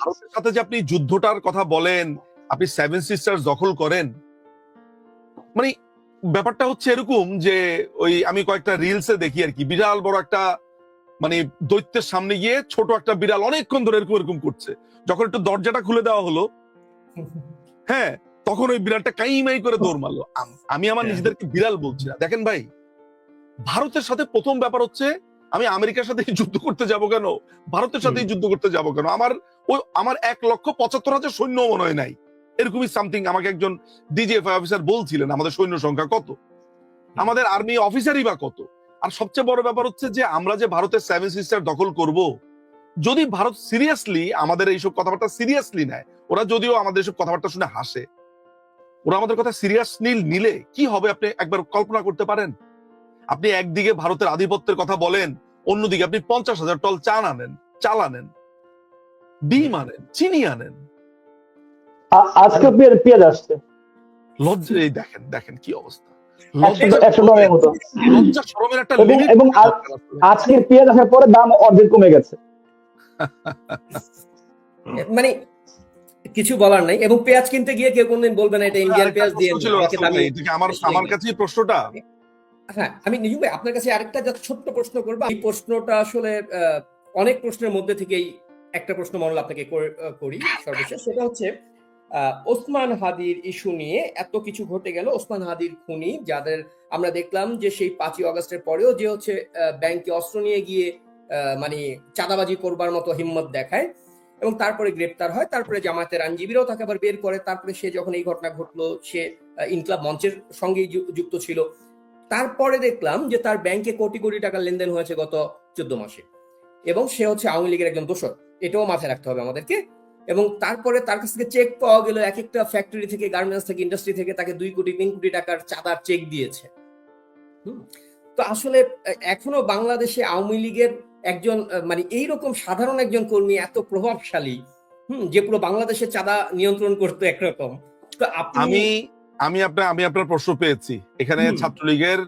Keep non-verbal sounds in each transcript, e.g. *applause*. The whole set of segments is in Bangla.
ভারতের সাথে যে আপনি যুদ্ধটার কথা বলেন আপনি সেভেন সিস্টার্স দখল করেন মানে ব্যাপারটা হচ্ছে এরকম যে ওই আমি কয়েকটা রিলসে দেখি আর কি বিশাল বড় একটা মানে দৈত্যের সামনে গিয়ে ছোট একটা বিড়াল অনেকক্ষণ ধরে এরকম এরকম করছে। যখন একটু দরজাটা খুলে দেওয়া হলো হ্যাঁ তখন ওই বিড়ালটা কাইমাই করে দৌড় মারলো। আমি আমার হ্যাঁ। নিজেদেরকে বিড়াল বলছি না। দেখেন ভাই ভারতের সাথে প্রথম ব্যাপার হচ্ছে আমি আমেরিকার সাথে যুদ্ধ করতে যাব কেন? ভারতের সাথে যুদ্ধ করতে যাব কেন? আমার ওই আমার এক লক্ষ পঁচাত্তর হাজার সৈন্য মনে হয় নাই। এরকমই সামথিং আমাকে একজন ডিজিএফআই অফিসার বলছিলেন, আমাদের সৈন্য সংখ্যা কত? আমাদের আর্মি অফিসারই বা কত? আর সবচেয়ে বড় ব্যাপার হচ্ছে যে, আমরা যে ভারতের সেভেন সিস্টার দখল করব, যদি ভারত সিরিয়াসলি আমাদের এইসব কথাবার্তা সিরিয়াসলি নেয়, ওরা যদিও আমাদের এইসব কথাবার্তা শুনে হাসে, ওরা আমাদের কথা সিরিয়াস নীল নিলে কি হবে আপনি একবার কল্পনা করতে পারেন? আপনি একদিকে ভারতের আধিপত্যের কথা বলেন, অন্যদিকে আপনি পঞ্চাশ হাজার টল চাল আনেন চাল আনেন। ডিম আনেন চিনি আনেন। আজকে পেঁয়াজ আসছে। লজ্জা এই দেখেন দেখেন কি অবস্থা। লজ্জা একশো ডলারের মতো। লজ্জা শরমের একটা এবং- লিমিট এবং আ- আজকের পেঁয়াজ আসার পরে দাম অর্ধেক কমে গেছে। মানে কিছু বলার নাই এবং পেঁয়াজ কিনতে গিয়ে কেউ কোনদিন বলবে না এটা ইন্ডিয়ান পেঁয়াজ দিয়ে আমার আমার কাছেই প্রশ্নটা। হ্যাঁ আমি নিজু ভাই আপনার কাছে আরেকটা just ছোট্ট প্রশ্ন করব। এই প্রশ্নটা আসলে আহ, অনেক প্রশ্নের মধ্যে থেকেই একটা প্রশ্ন মনে হলো আপনাকে করি সর্বশেষ। *laughs* সেটা হচ্ছে ওসমান হাদির ইস্যু নিয়ে এত কিছু ঘটে গেল। ওসমান হাদির খুনি যাদের আমরা দেখলাম যে সেই পাঁচই অগস্টের পরেও যে হচ্ছে ব্যাংকে অস্ত্র নিয়ে গিয়ে মানে চাঁদাবাজি করবার মতো হিম্মত দেখায় এবং তারপরে গ্রেপ্তার হয়। তারপরে জামায়াতের আইনজীবীরাও তাকে আবার বের করে। তারপরে সে যখন এই ঘটনা ঘটলো সে ইনকলাব মঞ্চের সঙ্গেই যুক্ত ছিল। তারপরে দেখলাম যে তার ব্যাংকে কোটি কোটি টাকা লেনদেন হয়েছে গত চোদ্দ মাসে এবং সে হচ্ছে আওয়ামী লীগের একজন দোষর। এটাও মাথায় রাখতে হবে আমাদেরকে। এবং তারপরে তার কাছ থেকে চেক পাওয়া গেল এক একটা ফ্যাক্টরি থেকে গার্মেন্টস থেকে ইন্ডাস্ট্রি থেকে তাকে দুই কোটি তিন কোটি টাকার চাঁদার চেক দিয়েছে। তো আসলে এখনও বাংলাদেশে আওয়ামী লীগের একজন মানে এইরকম সাধারণ একজন কর্মী এত প্রভাবশালী হুম যে পুরো বাংলাদেশে চাঁদা নিয়ন্ত্রণ করতো একরকম। তো আমি আমি আপনার আমি আপনার প্রশ্ন পেয়েছি। এখানে ছাত্রলীগের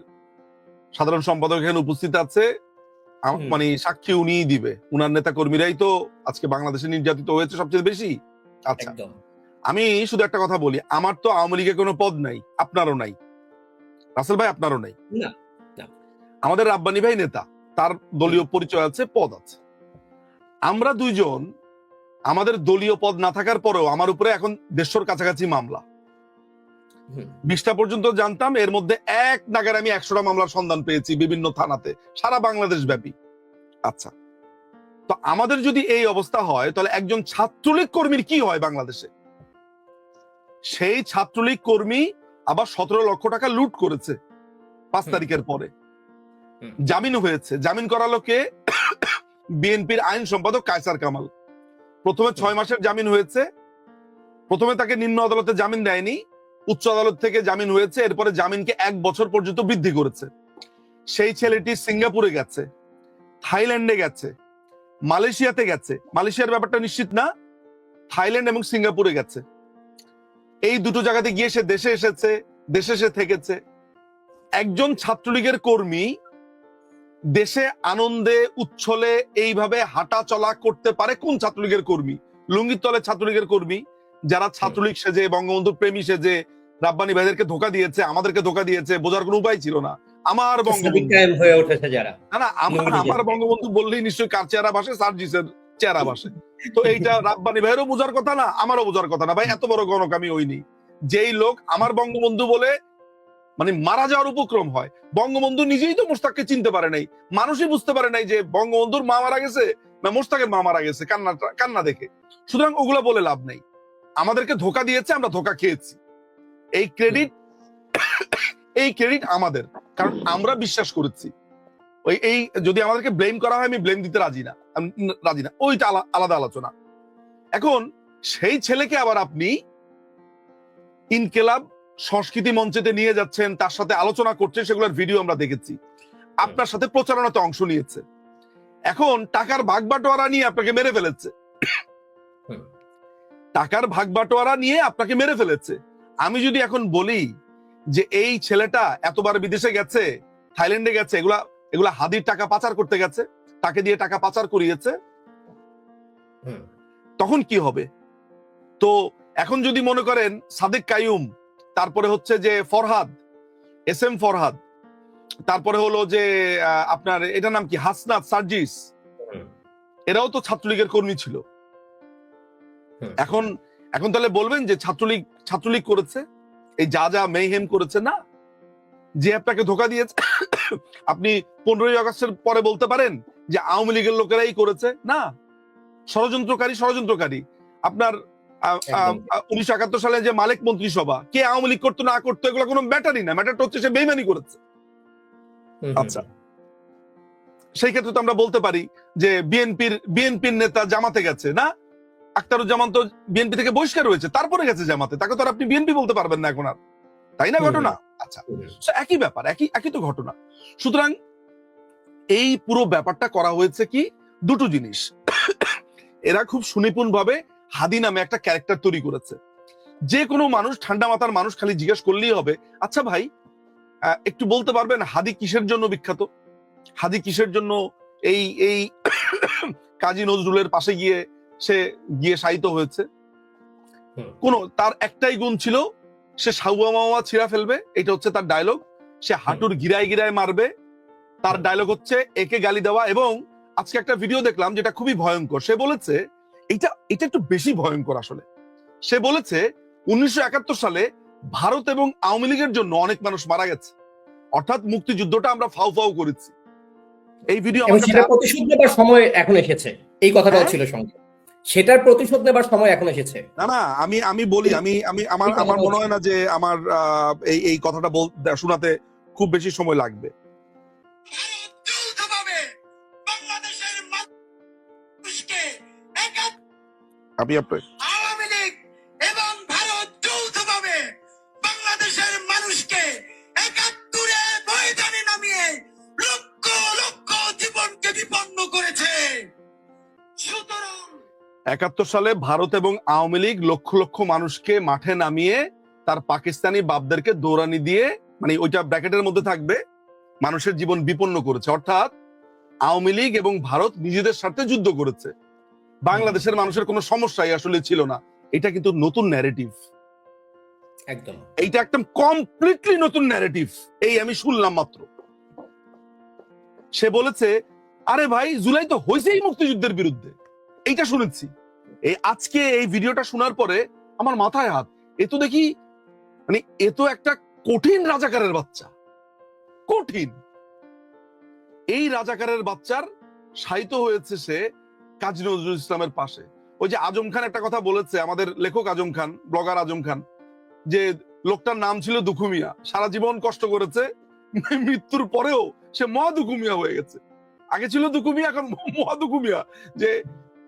সাধারণ সম্পাদক এখানে উপস্থিত আছে। মানে সাক্ষী উনিই দিবে। উনার নেতা কর্মীরাই তো আজকে বাংলাদেশে নির্যাতিত হয়েছে সবচেয়ে বেশি। আচ্ছা আমি শুধু একটা কথা বলি আমার তো আওয়ামী লীগের কোনো পদ নাই আপনারও নাই। রাসেল ভাই আপনারও নাই। আমাদের রাব্বানি ভাই নেতা তার দলীয় পরিচয় আছে পদ আছে। আমরা দুইজন আমাদের দলীয় পদ না থাকার পরেও আমার উপরে এখন দেড়শোর কাছাকাছি মামলা। বিশটা পর্যন্ত জানতাম এর মধ্যে এক নাগারে আমি একশোটা মামলার সন্ধান পেয়েছি বিভিন্ন থানাতে। সারা বাংলাদেশ ব্যাপী। আচ্ছা। তো আমাদের যদি এই অবস্থা হয় তাহলে একজন ছাত্রলীগ কর্মীর কি হয় বাংলাদেশে? সেই ছাত্রলীগ কর্মী আবার সতেরো লক্ষ টাকা লুট করেছে পাঁচ তারিখের পরে। জামিন হয়েছে। জামিন করালো কে? বিএনপির আইন সম্পাদক কায়সার কামাল। প্রথমে ছয় মাসের জামিন হয়েছে। প্রথমে তাকে নিম্ন আদালতে জামিন দেয়নি। উচ্চ আদালত থেকে জামিন হয়েছে, এরপরে জামিনকে এক বছর পর্যন্ত বৃদ্ধি করেছে। সেই ছেলেটি সিঙ্গাপুরে গেছে, থাইল্যান্ডে গেছে, মালয়েশিয়াতে গেছে। মালয়েশিয়ার ব্যাপারটা নিশ্চিত না? থাইল্যান্ড এবং সিঙ্গাপুরে গেছে। এই দুটো জায়গাতে গিয়ে সে দেশে এসেছে, দেশে সে থেকেছে। একজন ছাত্রলীগের কর্মী দেশে আনন্দে, উচ্ছলে এইভাবে হাঁটা চলা করতে পারে কোন ছাত্রলীগের কর্মী? লুঙ্গির তলে ছাত্রলীগের কর্মী। যারা ছাত্রলীগ সেজে বঙ্গবন্ধু প্রেমী সেজে রাব্বানি ভাইদেরকে ধোকা দিয়েছে আমাদেরকে ধোকা দিয়েছে বোঝার কোনো উপায় ছিল না। আমার বঙ্গবন্ধু হয়ে উঠেছে যারা। না না আমার আমার বঙ্গবন্ধু বললেই নিশ্চয়ই কার চেহারা ভাসে সার্জিসের চেহারা ভাসে। তো এইটা রাব্বানি ভাইয়েরও বোঝার কথা না আমারও বোঝার কথা না। ভাই এত বড় গণক আমি হইনি। যেই লোক আমার বঙ্গবন্ধু বলে মানে মারা যাওয়ার উপক্রম হয়। বঙ্গবন্ধু নিজেই তো মোস্তাককে চিনতে পারে নাই। মানুষই বুঝতে পারে নাই যে বঙ্গবন্ধুর মা মারা গেছে না মোস্তাকের মা মারা গেছে কান্না কান্না দেখে। সুতরাং ওগুলা বলে লাভ নেই। আমাদেরকে ধোকা দিয়েছে, আমরা ধোকা খেয়েছি। এই ক্রেডিট এই ক্রেডিট আমাদের, কারণ আমরা বিশ্বাস করেছি। ওই, এই যদি আমাদেরকে ব্লেম করা হয়, আমি ব্লেম দিতে রাজি না। রাজি না। ওইটা আলাদা আলোচনা। এখন সেই ছেলেকে আবার আপনি ইনকেলাব সংস্কৃতি মঞ্চেতে নিয়ে যাচ্ছেন, তার সাথে আলোচনা করছেন, সেগুলোর ভিডিও আমরা দেখেছি। আপনার সাথে প্রচারণাতে অংশ নিয়েছে। এখন টাকার ভাগ বাটোয়ারা নিয়ে আপনাকে মেরে ফেলেছে। টাকার ভাগ বাটোয়ারা নিয়ে আপনাকে মেরে ফেলেছে। আমি যদি এখন বলি যে এই ছেলেটা এতবার বিদেশে গেছে থাইল্যান্ডে গেছে এগুলা এগুলা হাদির টাকা পাচার করতে গেছে তাকে দিয়ে টাকা পাচার করিয়েছে হুম। তখন কি হবে? তো এখন যদি মনে করেন সাদেক কায়ুম তারপরে হচ্ছে যে ফরহাদ এস এম ফরহাদ তারপরে হলো যে আপনার এটার নাম কি? হাসনাত সার্জিস। এরাও তো ছাত্রলীগের কর্মী ছিল। *laughs* এখন এখন তাহলে বলবেন যে ছাত্রলীগ ছাত্রলীগ করেছে? এই যা যা মেহেম করেছে না? যে আপনাকে ধোকা দিয়েছে *coughs* আপনি পনেরোই আগস্টের পরে বলতে পারেন যে আওয়ামী লীগের লোকেরাই করেছে? না। ষড়যন্ত্রকারী ষড়যন্ত্রকারী। আপনার উনিশশো একাত্তর সালে যে মালিক মন্ত্রিসভা কে আওয়ামী লীগ করতো না করতো এগুলো কোনো ম্যাটারই না। ম্যাটারটা হচ্ছে সে বেইমানি করেছে। আচ্ছা। সেই ক্ষেত্রে তো আমরা বলতে পারি যে বিএনপির বিএনপির নেতা জামাতে গেছে না? আক্তারুজ্জামান তো বিএনপি থেকে বহিষ্কার হয়েছে তারপরে গেছে জামাতে। তাকে তো আর আপনি বিএনপি বলতে পারবেন না এখন আর। তাই না ঘটনা? আচ্ছা একই ব্যাপার একই একই তো ঘটনা। সুতরাং এই পুরো ব্যাপারটা করা হয়েছে কি? দুটো জিনিস। এরা খুব সুনিপুণ ভাবে হাদি নামে একটা ক্যারেক্টার তৈরি করেছে। যে কোনো মানুষ ঠান্ডা মাথার মানুষ খালি জিজ্ঞেস করলেই হবে আচ্ছা ভাই আহ, একটু বলতে পারবেন হাদি কিসের জন্য বিখ্যাত? হাদি কিসের জন্য এই এই কাজী নজরুলের পাশে গিয়ে সে গিয়ে শায়িত হয়েছে। কোন তার একটাই গুণ ছিল সে সাউয়া মাওয়া ছিঁড়া ফেলবে এটা হচ্ছে তার ডায়লগ সে হাঁটুর গিরায় গিরায় মারবে তার ডায়লগ হচ্ছে একে গালি দেওয়া। এবং আজকে একটা ভিডিও দেখলাম যেটা খুবই ভয়ঙ্কর। সে বলেছে এটা এটা একটু বেশি ভয়ঙ্কর আসলে। সে বলেছে উনিশশো একাত্তর সালে ভারত এবং আওয়ামী লীগের জন্য অনেক মানুষ মারা গেছে। অর্থাৎ মুক্তিযুদ্ধটা আমরা ফাউ ফাউ করেছি। এই ভিডিও আমার প্রতিশোধ নেবার সময় এখন এসেছে। এই কথাটাও হ্যাঁ? ছিল সঙ্গে। সেটার প্রতিশোধ নেবার সময় এখন এসেছে। না না আমি আমি বলি আমি আমি আমার আমার মনে হয় না যে আমার আহ, এই এই কথাটা বল শোনাতে খুব বেশি সময় লাগবে। আমি আপনার লক্ষ লক্ষ জীবনকে বিপন্ন করেছে। সুতরাং একাত্তর সালে ভারত এবং আওয়ামী লীগ লক্ষ লক্ষ মানুষকে মাঠে নামিয়ে তার পাকিস্তানি বাপদেরকে দৌড়ানি দিয়ে মানে ওইটা ব্র্যাকেটের মধ্যে থাকবে মানুষের জীবন বিপন্ন করেছে। অর্থাৎ আওয়ামী লীগ এবং ভারত নিজেদের সাথে যুদ্ধ করেছে। বাংলাদেশের মানুষের কোনো সমস্যাই আসলে ছিল না। এটা কিন্তু নতুন ন্যারেটিভ একদম। এইটা একদম কমপ্লিটলি নতুন ন্যারেটিভ এই আমি শুনলাম মাত্র। সে বলেছে আরে ভাই জুলাই তো হয়েছেই মুক্তিযুদ্ধের বিরুদ্ধে। এইটা শুনেছি। এই আজকে এই ভিডিওটা শোনার পরে আমার মাথায় হাত, এ তো দেখি মানে এ তো একটা কঠিন রাজাকারের বাচ্চা। কঠিন। এই রাজাকারের বাচ্চার সাহিত্য হয়েছে সে কাজী নজরুল ইসলামের পাশে। ওই যে আজম খান একটা কথা বলেছে, আমাদের লেখক আজম খান, ব্লগার আজম খান, যে লোকটার নাম ছিল দুখুমিয়া, সারা জীবন কষ্ট করেছে, মৃত্যুর পরেও সে মহা দুখুমিয়া হয়ে গেছে। আগে ছিল দুখুমিয়া, এখন মহা দুখুমিয়া যে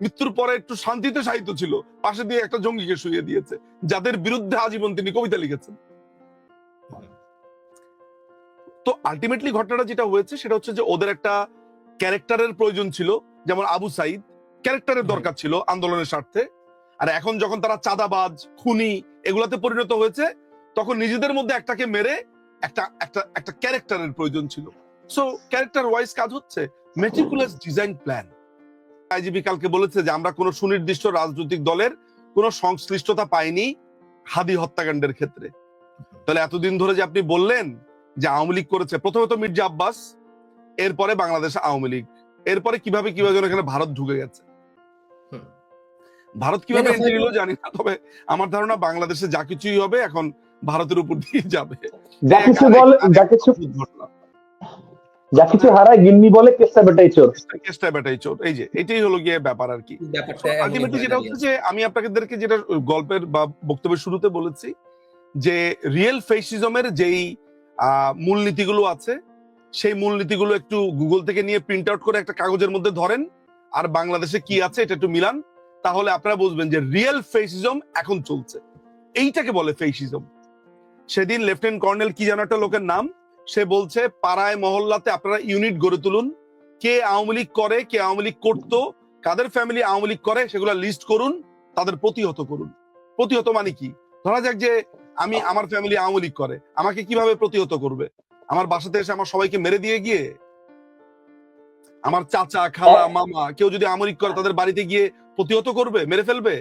মৃত্যুর পরে একটু শান্তিতে সাহিত্য ছিল। পাশে দিয়ে একটা জঙ্গিকে শুয়ে দিয়েছে যাদের বিরুদ্ধে আজীবন তিনি কবিতা লিখেছেন। তো আলটিমেটলি ঘটনাটা যেটা হয়েছে সেটা হচ্ছে যে ওদের একটা ক্যারেক্টারের প্রয়োজন ছিল যেমন আবু সাইদ। ক্যারেক্টারের দরকার ছিল আন্দোলনের স্বার্থে। আর এখন যখন তারা চাঁদাবাজ খুনি এগুলাতে পরিণত হয়েছে তখন নিজেদের মধ্যে একটাকে মেরে একটা একটা একটা ক্যারেক্টারের প্রয়োজন ছিল। সো ক্যারেক্টার ওয়াইজ কাজ হচ্ছে মেটিকুলাস ডিজাইন প্ল্যান আইজিবি কালকে বলেছে যে আমরা কোনো সুনির্দিষ্ট রাজনৈতিক দলের কোনো সংশ্লিষ্টতা পাইনি হাদি হত্যাকাণ্ডের ক্ষেত্রে। তাহলে এতদিন ধরে যে আপনি বললেন যে আওয়ামী লীগ করেছে প্রথমে তো মির্জা আব্বাস এরপরে বাংলাদেশ আওয়ামী লীগ। এরপরে কীভাবে কীভাবে যেন এখানে ভারত ঢুকে গেছে? ভারত কীভাবে এন্ট্রি নিল জানি না তবে আমার ধারণা বাংলাদেশে যা কিছুই হবে এখন ভারতের উপর দিয়ে যাবে। যা কিছু বলে যা কিছু ঘটনা। যা কিছু হারায় গিন্নি বলে কেসটা বেটাই চোর। কেসটা বেটাই চোর। এই যে এটাই হলো গিয়ে ব্যাপার আর কি। আলটিমেটলি যেটা হচ্ছে যে আমি আপনাদেরকে যেটা গল্পের বা বক্তব্যের শুরুতে বলেছি যে রিয়েল ফেসিজমের যেই মূলনীতিগুলো আছে সেই মূলনীতিগুলো একটু গুগল থেকে নিয়ে প্রিন্ট আউট করে একটা কাগজের মধ্যে ধরেন আর বাংলাদেশে কি আছে এটা একটু মিলান তাহলে আপনারা বুঝবেন যে রিয়েল ফেসিজম এখন চলছে। এইটাকে বলে ফেসিজম সেদিন লেফটেন্যান্ট কর্নেল কি যেন একটা লোকের নাম সে বলছে, পাড়ায়, মহল্লাতে আপনারা ইউনিট গড়ে তুলুন। কে আওয়ামী লীগ করে, কে আওয়ামী লীগ করতো, কাদের ফ্যামিলি আওয়ামী লীগ করে, সেগুলো লিস্ট করুন, তাদের প্রতিহত করুন। প্রতিহত মানে কি? ধরা যাক যে আমি আমার ফ্যামিলি আওয়ামী লীগ করে, আমাকে কীভাবে প্রতিহত করবে? আমার বাসাতে এসে আমার সবাইকে মেরে দিয়ে গিয়ে? আমার চাচা, খালা, মামা কেউ যদি আওয়ামী লীগ করে, তাদের বাড়িতে গিয়ে প্রতিহত করবে, মেরে ফেলবে?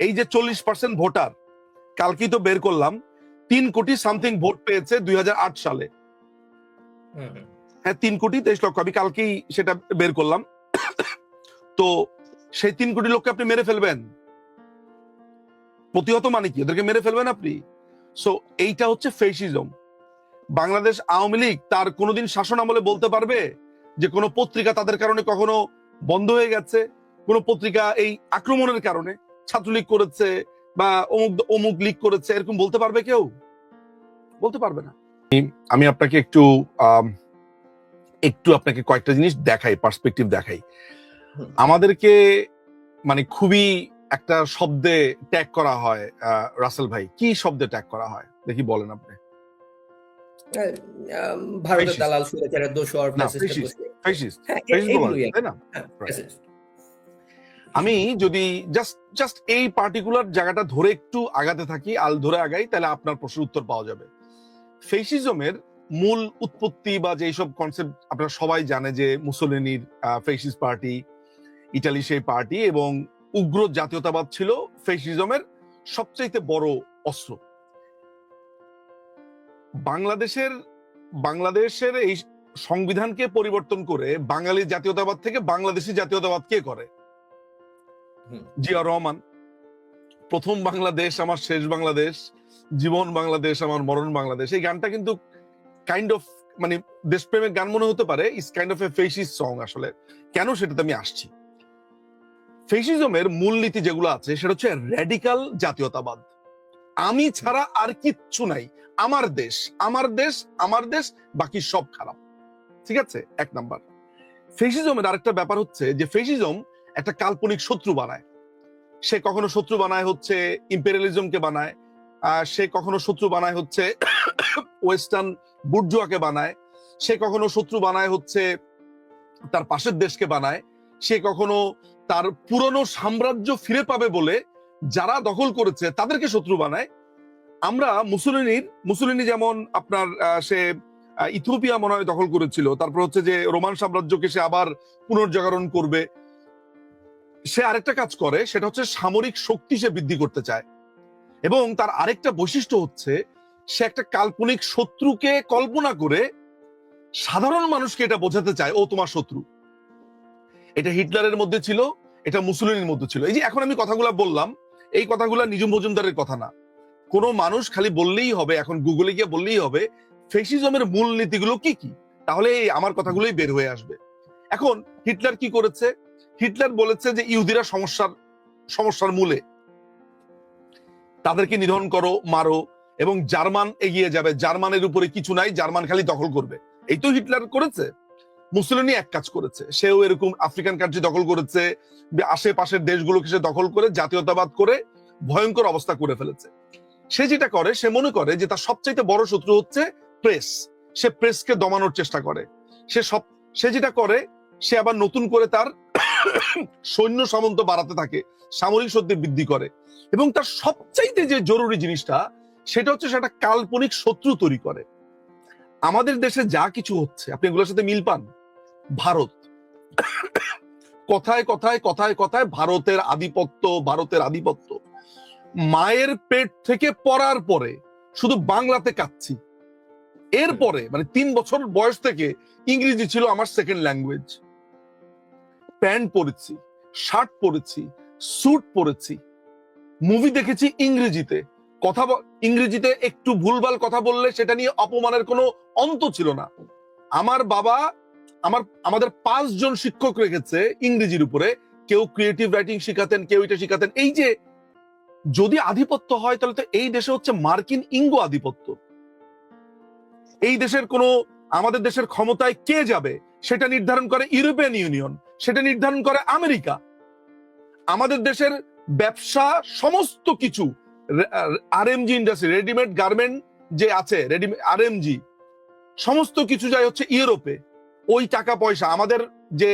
এই যে চল্লিশ পার্সেন্ট ভোটার, কালকেই তো বের করলাম তিন কোটি সামথিং ভোট পেয়েছে দুই সালে। হ্যাঁ তিন কোটি তেইশ লক্ষ। আমি কালকেই সেটা বের করলাম। তো সেই তিন কোটি লোককে আপনি মেরে ফেলবেন। প্রতিহত মানে কি? ওদেরকে মেরে ফেলবেন আপনি? সো এইটা হচ্ছে ফেসিজম বাংলাদেশ আওয়ামী লীগ তার কোনোদিন শাসন আমলে বলতে পারবে যে কোনো পত্রিকা তাদের কারণে কখনো বন্ধ হয়ে গেছে, কোন পত্রিকা এই আক্রমণের কারণে ছাত্রলীগ করেছে বা অমুক অমুক লীগ করেছে এরকম বলতে পারবে কেউ? বলতে পারবে না। আমি আপনাকে একটু একটু আপনাকে কয়েকটা জিনিস দেখাই পার্সপেক্টিভ দেখাই। আমাদেরকে মানে খুবই একটা শব্দে ট্যাগ করা হয় আহ, রাসেল ভাই। কি শব্দে ট্যাগ করা হয়? দেখি বলেন আপনি। ভারতের. দালাল সুরেচারের দোষর না, আমি যদি জাস্ট জাস্ট এই পার্টিকুলার জায়গাটা ধরে একটু আগাতে থাকি, আল ধরে আগাই, তাহলে আপনার প্রশ্নের উত্তর পাওয়া যাবে ফেসিজমের মূল উৎপত্তি বা যে সব কনসেপ্ট আপনারা সবাই জানে যে মুসোলিনির ফেসিস পার্টি ইটালি সেই পার্টি এবং উগ্র জাতীয়তাবাদ ছিল ফেসিজমের সবচাইতে বড় অস্ত্র বাংলাদেশের বাংলাদেশের এই সংবিধানকে পরিবর্তন করে বাঙালি জাতীয়তাবাদ থেকে বাংলাদেশি জাতীয়তাবাদ কে করে। জিয়া রহমান, প্রথম বাংলাদেশ, আমার শেষ বাংলাদেশ, জীবন বাংলাদেশ, আমার মরণ বাংলাদেশ, এই গানটা কিন্তু কাইন্ড অফ মানে দেশপ্রেমের গান মনে হতে পারে ইস কাইন্ড অফ এ ফেসিস সং আসলে। কেন সেটাতে আমি আসছি? ফেসিজমের মূলনীতি যেগুলো আছে, সেটা হচ্ছে র্যাডিকাল জাতীয়তাবাদ। আমি ছাড়া আর কিচ্ছু নাই, আমার দেশ আমার দেশ আমার দেশ, বাকি সব খারাপ। ঠিক আছে? এক নাম্বার। ফেসিজমের আরেকটা ব্যাপার হচ্ছে যে ফেসিজম একটা কাল্পনিক শত্রু বানায়। সে কখনো শত্রু বানায় হচ্ছে ইম্পেরিয়ালিজমকে বানায় সে কখনো শত্রু বানায় হচ্ছে ওয়েস্টার্ন বুর্জুয়াকে বানায়, সে কখনো শত্রু বানায় হচ্ছে তার পাশের দেশকে বানায়, সে কখনো তার পুরনো সাম্রাজ্য ফিরে পাবে বলে যারা দখল করেছে তাদেরকে শত্রু বানায়। আমরা মুসলিনীর, মুসলিনী যেমন আপনার সে ইথিওপিয়া মনে হয় দখল করেছিল, তারপর হচ্ছে যে রোমান সাম্রাজ্যকে সে আবার পুনর্জাগরণ করবে সে আরেকটা কাজ করে, সেটা হচ্ছে সামরিক শক্তি সে বৃদ্ধি করতে চায়। এবং তার আরেকটা বৈশিষ্ট্য হচ্ছে, সে একটা কাল্পনিক শত্রুকে কল্পনা করে সাধারণ মানুষকে এটা বোঝাতে চায়, ও তোমার শত্রু। এটা হিটলারের মধ্যে ছিল, এটা মুসলিনের মধ্যে ছিল। এই যে এখন আমি কথাগুলো বললাম, এই কথাগুলো নিজম মজুমদারের কথা না। কোনো মানুষ খালি বললেই হবে, এখন গুগলে গিয়ে বললেই হবে, ফেসিজমের মূল নীতিগুলো কি কি? তাহলে আমার কথাগুলোই বের হয়ে আসবে। এখন হিটলার কি করেছে? হিটলার বলেছে যে ইহুদিরা সমস্যার সমস্যার মূলে। তাদেরকে নিধন করো, মারো এবং জার্মান এগিয়ে যাবে। জার্মানের উপরে কিছু নাই, জার্মান খালি দখল করবে। এই তো হিটলার করেছে। মুসলিনী এক কাজ করেছে। সেও এরকম আফ্রিকান কান্ট্রি দখল করেছে আশেপাশের দেশগুলোকে সে দখল করে, জাতীয়তাবাদ করে ভয়ঙ্কর অবস্থা করে ফেলেছে। সে যেটা করে, সে মনে করে যে তার সবচাইতে বড় শত্রু হচ্ছে প্রেস। সে প্রেসকে দমানোর চেষ্টা করে। সে সব, সে যেটা করে, সে আবার নতুন করে তার সৈন্য সামন্ত বাড়াতে থাকে, সামরিক শক্তি বৃদ্ধি করে। এবং তার সবচাইতে যে জরুরি জিনিসটা, সেটা হচ্ছে সেটা কাল্পনিক শত্রু তৈরি করে। আমাদের দেশে যা কিছু হচ্ছে, আপনি এগুলোর সাথে মিল পান? ভারত। কথায় কথায় কথায় কথায় ভারতের আধিপত্য ভারতের আধিপত্য। মায়ের পেট থেকে পড়ার পরে শুধু বাংলাতে কাচ্ছি এরপরে মানে তিন বছর বয়স থেকে ইংরেজি ছিল আমার সেকেন্ড ল্যাঙ্গুয়েজ প্যান্ট পরেছি, শার্ট পরেছি, স্যুট পরেছি। মুভি দেখেছি ইংরেজিতে। কথা ইংরেজিতে একটু ভুলভাল কথা বললে সেটা নিয়ে অপমানের কোনো অন্ত ছিল না। আমার বাবা, আমার, আমাদের পাঁচজন শিক্ষক রেখেছে ইংরেজির উপরে। কেউ ক্রিয়েটিভ রাইটিং শিখাতেন, কেউ এটা শিখাতেন। এই যে, যদি আধিপত্য হয় তাহলে তো এই দেশে হচ্ছে মার্কিন ইঙ্গ আধিপত্য। এই দেশের কোনো, আমাদের দেশের ক্ষমতায় কে যাবে? সেটা নির্ধারণ করে ইউরোপিয়ান ইউনিয়ন, সেটা নির্ধারণ করে আমেরিকা। আমাদের দেশের ব্যবসা সমস্ত কিছু আর এমজি ইন্ডাস্ট্রি রেডিমেড গার্মেন্ট যে আছে রেডিমেড এমজি সমস্ত কিছু যায় হচ্ছে ইউরোপে। ওই টাকা পয়সা, আমাদের যে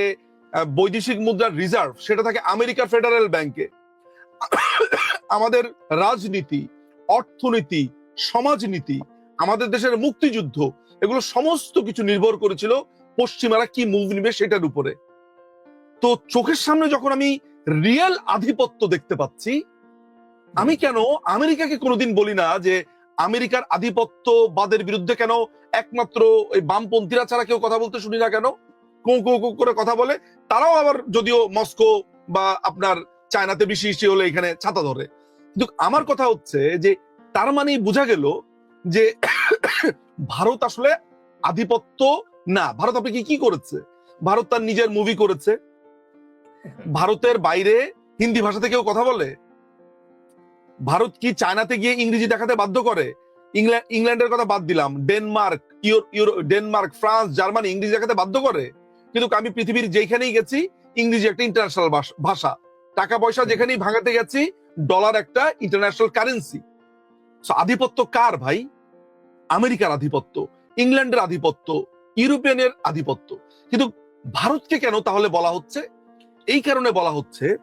বৈদেশিক মুদ্রার রিজার্ভ সেটা থাকে আমেরিকার ফেডারেল ব্যাংকে আমাদের রাজনীতি, অর্থনীতি, সমাজনীতি, আমাদের দেশের মুক্তিযুদ্ধ, এগুলো সমস্ত কিছু নির্ভর করেছিল পশ্চিমারা কি মুভ নিবে সেটার উপরে। তো চোখের সামনে যখন আমি রিয়েল আধিপত্য দেখতে পাচ্ছি, আমি কেন আমেরিকাকে কোনোদিন বলি না যে আমেরিকার আধিপত্যবাদের বিরুদ্ধে কেন একমাত্র ওই বামপন্থীরা ছাড়া কেউ কথা বলতে শুনি না কেন? কো কো কো, করে কথা বলে, তারাও আবার যদিও মস্কো বা আপনার চায়নাতে বেশি বেশি হলে এখানে ছাতা ধরে। কিন্তু আমার কথা হচ্ছে যে তার মানে বোঝা গেল যে ভারত আসলে আধিপত্য না, ভারত আপনি কি করেছে? ভারত তার নিজের মুভি করেছে। ভারতের বাইরে হিন্দি ভাষাতে কেউ কথা বলে? ভারত কি চায়নাতে গিয়ে ইংরেজি দেখাতে বাধ্য করে? ইংল্যান্ড ইংল্যান্ডের কথা বাদ দিলাম। ডেনমার্ক ডেনমার্ক, ফ্রান্স, জার্মানি ইংরেজি দেখাতে বাধ্য করে? কিন্তু আমি পৃথিবীর যেখানেই গেছি, ইংরেজি একটা ইন্টারন্যাশনাল ভাষা টাকা পয়সা যেখানেই ভাঙাতে গেছি ডলার একটা ইন্টারন্যাশনাল কারেন্সি আধিপত্য কার ভাই? আমেরিকার আধিপত্য, ইংল্যান্ডের আধিপত্য। ইউরোপিয়ানের আধিপত্য। কিন্তু ভারতকে কেন তাহলে বলা হচ্ছে? এই কারণে বলা হচ্ছে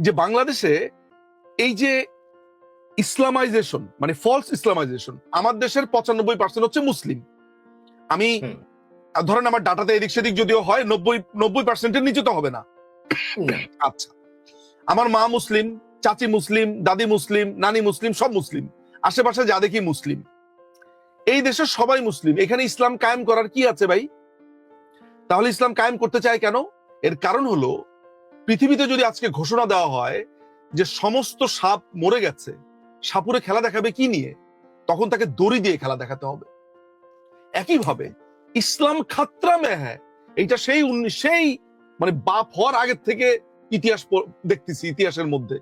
যে বাংলাদেশে এই যে ইসলামাইজেশন মানে ফলস ইসলামাইজেশন আমার দেশের পঁচানব্বই পার্সেন্ট হচ্ছে মুসলিম। আমি ধরেন আমার ডাটাতে এদিক সেদিক যদিও হয় নব্বই নব্বই পার্সেন্টের নিচে তো হবে না না। আচ্ছা। আমার মা মুসলিম চাচি মুসলিম দাদি মুসলিম নানি মুসলিম সব মুসলিম। আশেপাশে যা দেখি মুসলিম। এই দেশের সবাই মুসলিম। এখানে ইসলাম কায়েম করার কি আছে ভাই? তাহলে ইসলাম কায়েম করতে চায় কেন? এর কারণ হলো, পৃথিবীতে যদি আজকে ঘোষণা দেওয়া হয় যে সমস্ত সাপ মরে গেছে, সাপুরে খেলা দেখাবে কি নিয়ে? তখন তাকে দড়ি দিয়ে খেলা দেখাতে হবে। একইভাবে, ইসলাম খাত্রা মে হ্যাঁ এইটা সেই সেই মানে বাপ হওয়ার আগের থেকে ইতিহাস দেখতেছি ইতিহাসের মধ্যে।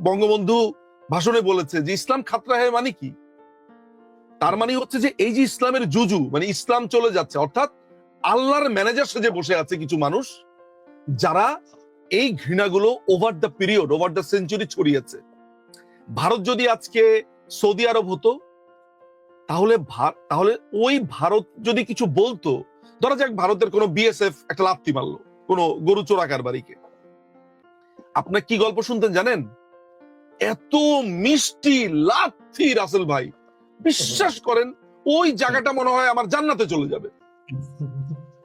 বঙ্গবন্ধু ভাষণে বলেছে যে, ইসলাম খাতরা হ্যাঁ মানে কি? তার মানে হচ্ছে যে এই যে ইসলামের জুজু মানে ইসলাম চলে যাচ্ছে, অর্থাৎ আল্লাহর ম্যানেজার সেজে বসে আছে কিছু মানুষ, যারা এই ঘৃণাগুলো over the period over the century ছড়িয়েছে। ভারত যদি আজকে সৌদি আরব হতো, তাহলে তাহলে ওই ভারত যদি কিছু বলতো, ধরা যাক ভারতের কোনো বিএসএফ একটা লাত্তি মারলো, কোনো গরু চোরাকার বাড়িকে আপনার কি গল্প শুনতেন জানেন? এত মিষ্টি লাথি রাসেল ভাই। বিশ্বাস করেন, ওই জায়গাটা মনে হয় আমার জান্নাতে চলে যাবে।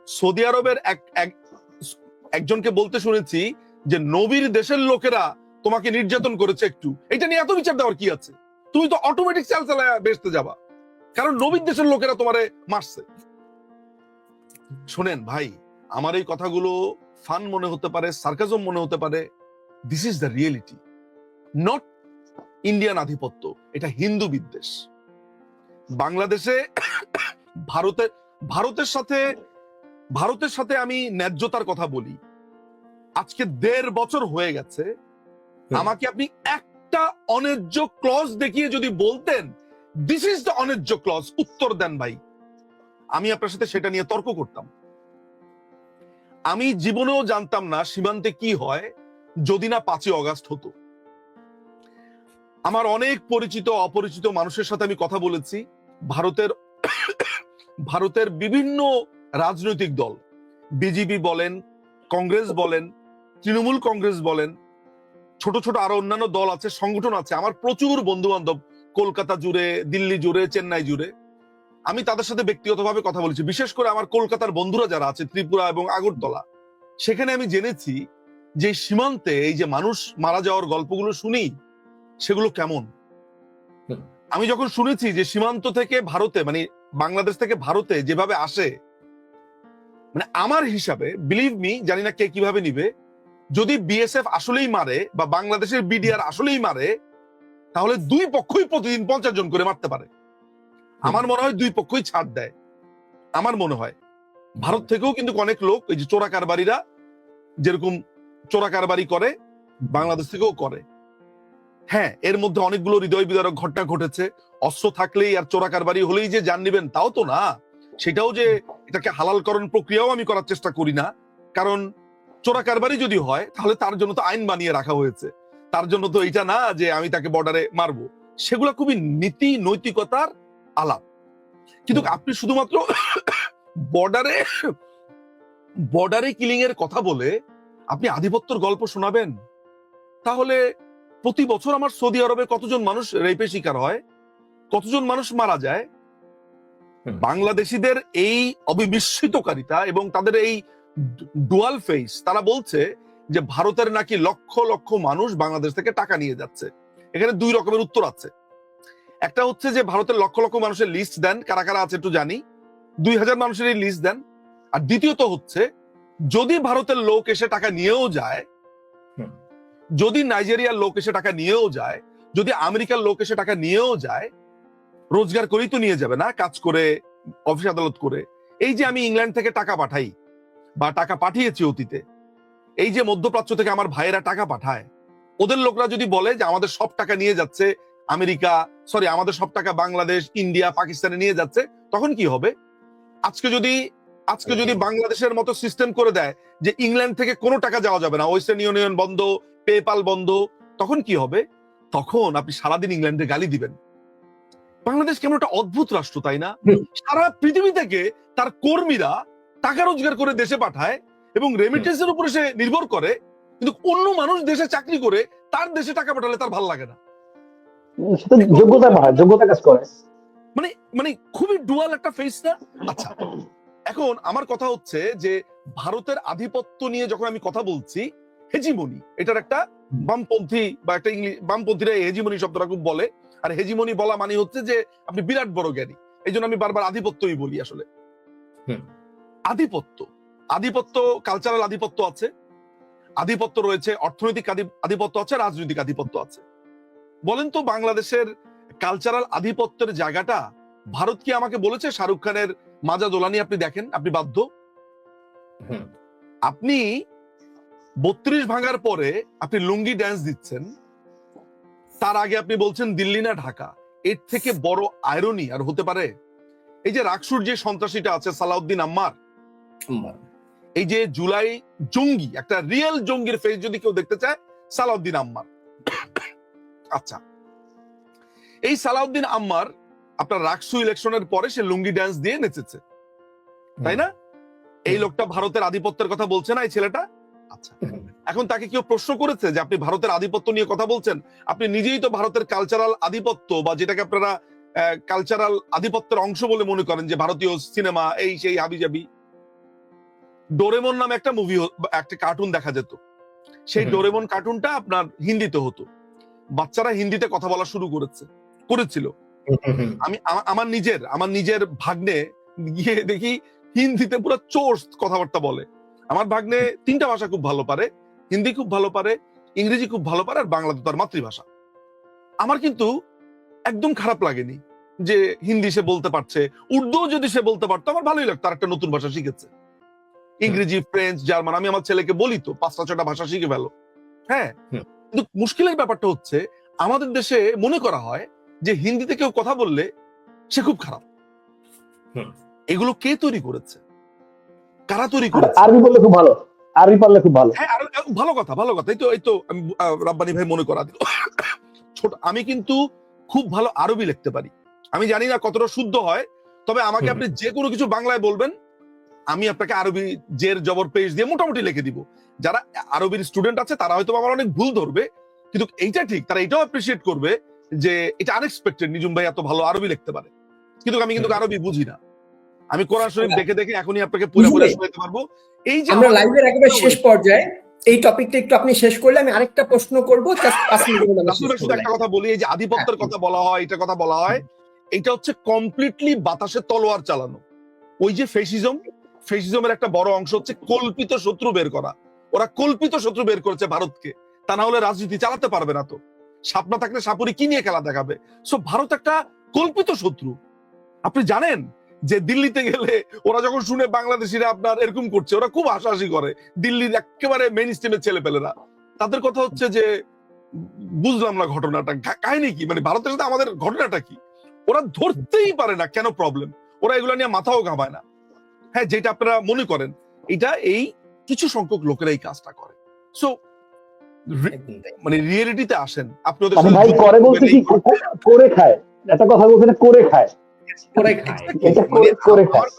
সৌদি আরবের এক, এক- একজনকে বলতে শুনেছি যে নবীর দেশের লোকেরা তোমাকে নির্যাতন করেছে একটু। এটা নিয়ে এত বিচার দেওয়ার কি আছে? তুমি তো অটোমেটিক চাল চালায় বেসতে যাবা। কারণ নবীর দেশের লোকেরা তোমারে মারছে। শোনেন ভাই, আমার এই কথাগুলো ফান মনে হতে পারে সার্কাজম মনে হতে পারে। This is the reality not Indian আধিপত্য, এটা হিন্দু বিদ্বেষ। বাংলাদেশে ভারতের ভারতের সাথে ভারতের সাথে আমি ন্যায্যতার কথা বলি। আজকে দেড় বছর হয়ে গেছে। আমাকে আপনি একটা অন্যায্য ক্লজ দেখিয়ে যদি বলতেন দিস ইজ দ্য অন্যায্য ক্লজ উত্তর দেন ভাই। আমি আপনার সাথে সেটা নিয়ে তর্ক করতাম। আমি জীবনেও জানতাম না সীমান্তে কি হয় যদি না পাঁচই অগাস্ট হতো। আমার অনেক পরিচিত, অপরিচিত মানুষের সাথে আমি কথা বলেছি। ভারতের ভারতের বিভিন্ন রাজনৈতিক দল, বিজেপি বলেন, কংগ্রেস বলেন, তৃণমূল কংগ্রেস বলেন, ছোট ছোট আরও অন্যান্য দল আছে, সংগঠন আছে, আমার প্রচুর বন্ধু বান্ধব কলকাতা জুড়ে, দিল্লি জুড়ে, চেন্নাই জুড়ে। আমি তাদের সাথে ব্যক্তিগতভাবে কথা বলেছি। বিশেষ করে আমার কলকাতার বন্ধুরা যারা আছে, ত্রিপুরা এবং আগরতলা, সেখানে আমি জেনেছি যে সীমান্তে এই যে মানুষ মারা যাওয়ার গল্পগুলো শুনি সেগুলো কেমন? আমি যখন শুনেছি যে সীমান্ত থেকে ভারতে মানে বাংলাদেশ থেকে ভারতে যেভাবে আসে মানে আমার হিসাবে বিলিভ মি জানি না কে কীভাবে নিবে যদি বিএসএফ আসলেই মারে বা বাংলাদেশের বিডিআর আসলেই মারে তাহলে দুই পক্ষই প্রতিদিন পঞ্চাশ জন করে মারতে পারে। আমার মনে হয় দুই পক্ষই ছাড় দেয়। আমার মনে হয়। ভারত থেকেও কিন্তু অনেক লোক এই যে চোরা কারবারিরা যেরকম চোরা কারবারি করে বাংলাদেশ থেকেও করে। হ্যাঁ এর মধ্যে অনেকগুলো হৃদয় বিদারক ঘটনা ঘটেছে। অস্ত্র থাকলেই আর চোরা কারবারি হলেই যে জান নিবেন, তাও তো না। সেটাও যে এটাকে হালালকরণ প্রক্রিয়াও আমি করার চেষ্টা করি না। কারণ চোরা কারবারি যদি হয়, তাহলে তার জন্য তো আইন বানিয়ে রাখা হয়েছে। তার জন্য তো এটা না যে আমি তাকে বর্ডারে মারবো। সেগুলো খুবই নীতি, নৈতিকতার আলাপ। কিন্তু আপনি শুধুমাত্র বর্ডারে বর্ডারে কিলিং এর কথা বলে আপনি আধিপত্যর গল্প শোনাবেন? তাহলে প্রতি বছর আমার সৌদি আরবে কতজন মানুষ রেপে শিকার হয়? কতজন মানুষ মারা যায়? বাংলাদেশিদের এই অবিমিশ্রিতকারিতা এবং তাদের এই ডুয়াল ফেস তারা বলছে যে ভারতের নাকি লক্ষ লক্ষ মানুষ বাংলাদেশ থেকে টাকা নিয়ে যাচ্ছে। এখানে দুই রকমের উত্তর আছে। একটা হচ্ছে যে ভারতের লক্ষ লক্ষ মানুষের লিস্ট দেন কারা কারা আছে একটু জানি। দুই হাজার মানুষের এই লিস্ট দেন। আর দ্বিতীয়ত হচ্ছে যদি ভারতের লোক এসে টাকা নিয়েও যায়। যদি নাইজেরিয়ার লোক এসে টাকা নিয়েও যায়, যদি আমেরিকার লোক এসে টাকা নিয়েও যায়, রোজগার করেই তো নিয়ে যাবে না কাজ করে, অফিস আদালত করে। এই যে আমি ইংল্যান্ড থেকে টাকা পাঠাই বা টাকা পাঠিয়েছি অতীতে, এই যে মধ্যপ্রাচ্য থেকে আমার ভাইয়েরা টাকা পাঠায়, ওদের লোকরা যদি বলে যে আমাদের সব টাকা নিয়ে যাচ্ছে আমেরিকা সরি আমাদের সব টাকা বাংলাদেশ, ইন্ডিয়া, পাকিস্তানে নিয়ে যাচ্ছে, তখন কি হবে? আজকে যদি আজকে যদি বাংলাদেশের মতো সিস্টেম করে দেয় যে ইংল্যান্ড থেকে কোনো টাকা যাওয়া যাবে না, ওয়েস্টার্ন ইউনিয়ন বন্ধ পেপাল বন্ধ তখন কি হবে? তখন আপনি সারাদিন ইংল্যান্ডে গালি দিবেন। বাংলাদেশ কেমন একটা অদ্ভুত রাষ্ট্র তাই না? সারা পৃথিবী থেকে তার কর্মীরা টাকা রোজগার করে দেশে পাঠায় এবং রেমিটেন্সের উপরে সে নির্ভর করে কিন্তু অন্য মানুষ দেশে চাকরি করে তার দেশে টাকা পাঠালে তার ভালো লাগে না। যোগ্যতা যোগ্যতা কাজ করে। মানে মানে খুবই ডুয়াল একটা ফেস না? আচ্ছা এখন আমার কথা হচ্ছে যে ভারতের আধিপত্য নিয়ে যখন আমি কথা বলছি হেজিমনি। এটার একটা বামপন্থী বা একটা ইংলিশ বামপন্থীরা হেজিমনি শব্দটা খুব বলে। আর হেজিমনি বলা মানে হচ্ছে যে আপনি বিরাট বড় জ্ঞানী। এই জন্য আমি বারবার আধিপত্যই বলি আসলে। আধিপত্য। আধিপত্য কালচারাল আধিপত্য আছে। আধিপত্য রয়েছে অর্থনৈতিক আধিপত্য আছে রাজনৈতিক আধিপত্য আছে। বলেন তো বাংলাদেশের কালচারাল আধিপত্যের জায়গাটা ভারত কি আমাকে বলেছে? শাহরুখ খানের মাজা দোলানি আপনি দেখেন আপনি বাধ্য। আপনি বত্রিশ ভাঙার পরে আপনি লুঙ্গি ড্যান্স দিচ্ছেন। তার আগে আপনি বলছেন দিল্লি না ঢাকা। এর থেকে বড় আয়রনি আর হতে পারে? এই যে রাকসুর যে সন্ত্রাসীটা আছে সালাউদ্দিন আম্মার এই যে জুলাই জঙ্গি একটা রিয়েল জঙ্গির ফেস যদি কেউ দেখতে চায় সালাউদ্দিন আম্মার। আচ্ছা। এই সালাউদ্দিন আম্মার আপনার রাকসু ইলেকশনের পরে সে লুঙ্গি ড্যান্স দিয়ে নেচেছে। তাই না? এই লোকটা ভারতের আধিপত্যের কথা বলছে না এই ছেলেটা? আচ্ছা। *laughs* এখন তাকে কেউ প্রশ্ন করেছে যে আপনি ভারতের আধিপত্য নিয়ে কথা বলছেন? আপনি নিজেই তো ভারতের কালচারাল আধিপত্য বা যেটাকে আপনারা কালচারাল আধিপত্যের অংশ বলে মনে করেন যে ভারতীয় সিনেমা এই সেই হাবিজাবি। ডোরেমন নামে একটা মুভি একটা কার্টুন দেখা যেত। সেই ডোরেমন কার্টুনটা আপনার হিন্দিতে হতো। বাচ্চারা হিন্দিতে কথা বলা শুরু করেছে করেছিল। আমি আমার নিজের আমার নিজের ভাগ্নে গিয়ে দেখি হিন্দিতে পুরো চোর কথাবার্তা বলে। আমার ভাগ্নে তিনটা ভাষা খুব ভালো পারে হিন্দি খুব ভালো পারে ইংরেজি খুব ভালো পারে আর বাংলা তো তার মাতৃভাষা। আমার কিন্তু একদম খারাপ লাগেনি যে হিন্দি সে বলতে পারছে উর্দু যদি সে বলতে পারতো আমার ভালোই লাগতো আর একটা নতুন ভাষা শিখেছে। ইংরেজি ফ্রেঞ্চ জার্মান আমি আমার ছেলেকে বলি তো পাঁচটা ছটা ভাষা শিখে ফেলো। হ্যাঁ কিন্তু মুশকিলের ব্যাপারটা হচ্ছে আমাদের দেশে মনে করা হয় যে হিন্দিতে কেউ কথা বললে সে খুব খারাপ। এগুলো কে তৈরি করেছে? কারা তৈরি করেছে? আরবি বললে খুব ভালো। আরবি পারলে খুব ভালো। হ্যাঁ ভালো কথা ভালো কথা। এই তো এই তো আমি, রাব্বানি ভাই মনে করা দিল। ছোট আমি কিন্তু খুব ভালো আরবি লিখতে পারি। আমি জানি না কতটা শুদ্ধ হয় তবে আমাকে আপনি যে কোনো কিছু বাংলায় বলবেন আমি আপনাকে আরবি জের জবর পেজ দিয়ে মোটামুটি লিখে দিব। যারা আরবির স্টুডেন্ট আছে তারা হয়তো আমার অনেক ভুল ধরবে কিন্তু এইটা ঠিক তারা এটাও অ্যাপ্রিসিয়েট করবে যে এটা আনএক্সপেক্টেড নিজুম ভাই এত ভালো আরবি লিখতে পারে। কিন্তু আমি কিন্তু আরবি বুঝি না। আমি কোরআন শরীফ। দেখে দেখে এখনই আপনাকে পুরো পুরো? শোনাতে পারব। এই যে আমরা লাইভের একেবারে শেষ পর্যায়ে এই টপিকটা একটু আপনি শেষ করলে আমি আরেকটা প্রশ্ন করব শুধু একটা কথা বলি এই যে আধিপত্যের হ্যাঁ। কথা বলা হয় এটা কথা বলা হয় এটা হচ্ছে কমপ্লিটলি বাতাসে তলোয়ার চালানো। ওই যে ফেসিজম ফেসিজমের একটা বড় অংশ হচ্ছে কল্পিত শত্রু বের করা। ওরা কল্পিত শত্রু বের করেছে ভারতকে। তা না হলে রাজনীতি চালাতে পারবে না তো। সাপ না থাকলে সাপুরি কি নিয়ে খেলা দেখাবে? সো ভারত একটা কল্পিত শত্রু। আপনি জানেন? যে দিল্লিতে গেলে ওরা যখন শুনে বাংলাদেশিরা আপনার এরকম করছে ওরা খুব হাসাহাসি করে। দিল্লির একেবারে মেইন স্ট্রিমের ছেলে পেলেরা তাদের কথা হচ্ছে যে বুঝলাম না ঘটনাটা। কাহিনী কি? মানে ভারতের সাথে আমাদের ঘটনাটা কি? ওরা ধরতেই পারে না কেন প্রবলেম ওরা এগুলো নিয়ে মাথাও ঘামায় না। হ্যাঁ যেটা আপনারা মনে করেন এটা এই কিছু সংখ্যক লোকেরা এই কাজটা করে। সো মানে রিয়েলিটিতে আসেন। আপনি ওদের ভাই করে খায়। একটা কথা বলছে না করে খায়। করে খায় এটা করে করে খায়